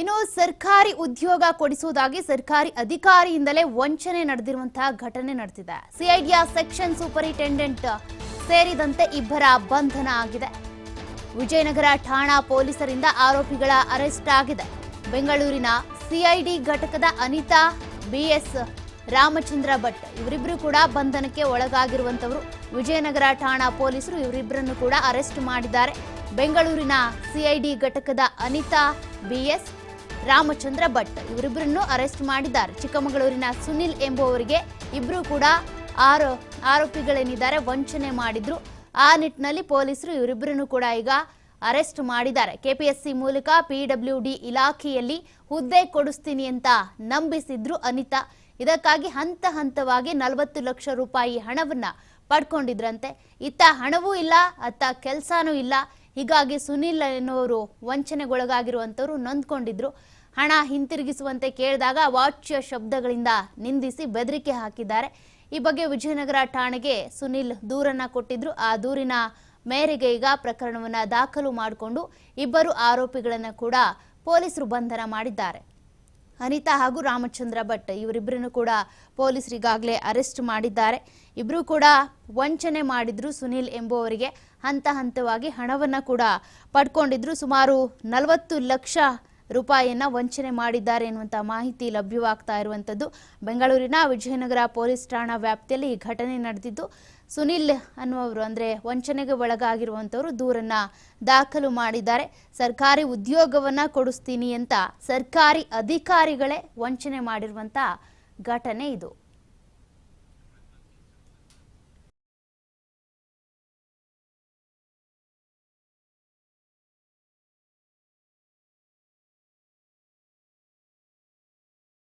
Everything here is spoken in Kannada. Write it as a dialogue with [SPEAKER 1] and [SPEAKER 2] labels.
[SPEAKER 1] ಇನ್ನು ಸರ್ಕಾರಿ ಉದ್ಯೋಗ ಕೊಡಿಸುವುದಾಗಿ ಸರ್ಕಾರಿ ಅಧಿಕಾರಿಯಿಂದಲೇ ವಂಚನೆ ನಡೆದಿರುವಂತಹ ಘಟನೆ ನಡೆದಿದೆ. ಸಿಐಡಿಯ ಸೆಕ್ಷನ್ ಸೂಪರಿಂಟೆಂಡೆಂಟ್ ಸೇರಿದಂತೆ ಇಬ್ಬರ ಬಂಧನ ಆಗಿದೆ. ವಿಜಯನಗರ ಠಾಣಾ ಪೊಲೀಸರಿಂದ ಆರೋಪಿಗಳ ಅರೆಸ್ಟ್ ಆಗಿದೆ. ಬೆಂಗಳೂರಿನ ಸಿಐಡಿ ಘಟಕದ ಅನಿತಾ, ಬಿಎಸ್ ರಾಮಚಂದ್ರ ಭಟ್ ಇವರಿಬ್ಬರು ಕೂಡ ಬಂಧನಕ್ಕೆ ಒಳಗಾಗಿರುವಂತವರು. ವಿಜಯನಗರ ಠಾಣಾ ಪೊಲೀಸರು ಇವರಿಬ್ಬರನ್ನು ಕೂಡ ಅರೆಸ್ಟ್ ಮಾಡಿದ್ದಾರೆ. ಬೆಂಗಳೂರಿನ ಸಿಐಡಿ ಘಟಕದ ಅನಿತಾ, ಬಿಎಸ್ ರಾಮಚಂದ್ರ ಭಟ್ ಇವರಿಬ್ಬರನ್ನು ಅರೆಸ್ಟ್ ಮಾಡಿದ್ದಾರೆ. ಚಿಕ್ಕಮಗಳೂರಿನ ಸುನಿಲ್ ಎಂಬುವವರಿಗೆ ಇಬ್ಬರು ಕೂಡ ಆರೋ, ಆರೋಪಿಗಳೇನಿದ್ದಾರೆ ವಂಚನೆ ಮಾಡಿದ್ರು. ಆ ನಿಟ್ಟಿನಲ್ಲಿ ಪೊಲೀಸರು ಇವರಿಬ್ಬರನ್ನು ಕೂಡ ಈಗ ಅರೆಸ್ಟ್ ಮಾಡಿದ್ದಾರೆ. ಕೆಪಿಎಸ್ಸಿ ಮೂಲಕ ಪಿಡಬ್ಲ್ಯೂಡಿ ಇಲಾಖೆಯಲ್ಲಿ ಹುದ್ದೆ ಕೊಡಿಸ್ತೀನಿ ಅಂತ ನಂಬಿಸಿದ್ರು ಅನಿತಾ. ಇದಕ್ಕಾಗಿ ಹಂತ ಹಂತವಾಗಿ ನಲವತ್ತು ಲಕ್ಷ ರೂಪಾಯಿ ಹಣವನ್ನ ಪಡ್ಕೊಂಡಿದ್ರಂತೆ. ಇತ್ತ ಹಣವೂ ಇಲ್ಲ, ಅತ್ತ ಕೆಲಸನೂ ಇಲ್ಲ. ಹೀಗಾಗಿ ಸುನಿಲ್ ಎನ್ನುವರು ವಂಚನೆಗೊಳಗಾಗಿರುವಂಥವರು ನೊಂದ್ಕೊಂಡಿದ್ರು. ಹಣ ಹಿಂತಿರುಗಿಸುವಂತೆ ಕೇಳಿದಾಗ ವಾಚ್ಯ ಶಬ್ದಗಳಿಂದ ನಿಂದಿಸಿ ಬೆದರಿಕೆ ಹಾಕಿದ್ದಾರೆ. ಈ ಬಗ್ಗೆ ವಿಜಯನಗರ ಠಾಣೆಗೆ ಸುನಿಲ್ ದೂರನ್ನ ಕೊಟ್ಟಿದ್ರು. ಆ ದೂರಿನ ಮೇರೆಗೆ ಈಗ ಪ್ರಕರಣವನ್ನು ದಾಖಲು ಮಾಡಿಕೊಂಡು ಇಬ್ಬರು ಆರೋಪಿಗಳನ್ನು ಕೂಡ ಪೊಲೀಸರು ಬಂಧನ ಮಾಡಿದ್ದಾರೆ. ಅನಿತಾ ಹಾಗೂ ರಾಮಚಂದ್ರ ಭಟ್ ಇವರಿಬ್ಬರನ್ನು ಕೂಡ ಪೊಲೀಸರು ಈಗಾಗಲೇ ಅರೆಸ್ಟ್ ಮಾಡಿದ್ದಾರೆ. ಇಬ್ಬರು ಕೂಡ ವಂಚನೆ ಮಾಡಿದ್ರು ಸುನಿಲ್ ಎಂಬುವವರಿಗೆ. ಹಂತ ಹಂತವಾಗಿ ಹಣವನ್ನು ಕೂಡ ಪಡ್ಕೊಂಡಿದ್ರು. ಸುಮಾರು ನಲವತ್ತು ಲಕ್ಷ ರೂಪಾಯಿಯನ್ನ ವಂಚನೆ ಮಾಡಿದ್ದಾರೆ ಎನ್ನುವಂಥ ಮಾಹಿತಿ ಲಭ್ಯವಾಗ್ತಾ ಇರುವಂಥದ್ದು ಬೆಂಗಳೂರಿನ ವಿಜಯನಗರ ಪೊಲೀಸ್ ಠಾಣಾ ವ್ಯಾಪ್ತಿಯಲ್ಲಿ ಈ ಘಟನೆ ನಡೆದಿದ್ದು, ಸುನಿಲ್ ಅನ್ನುವರು ಅಂದರೆ ವಂಚನೆಗೆ ಒಳಗಾಗಿರುವಂಥವರು ದೂರನ್ನ ದಾಖಲು ಮಾಡಿದ್ದಾರೆ. ಸರ್ಕಾರಿ ಉದ್ಯೋಗವನ್ನ ಕೊಡಿಸ್ತೀನಿ ಅಂತ ಸರ್ಕಾರಿ ಅಧಿಕಾರಿಗಳೇ ವಂಚನೆ ಮಾಡಿರುವಂಥ ಘಟನೆ ಇದು.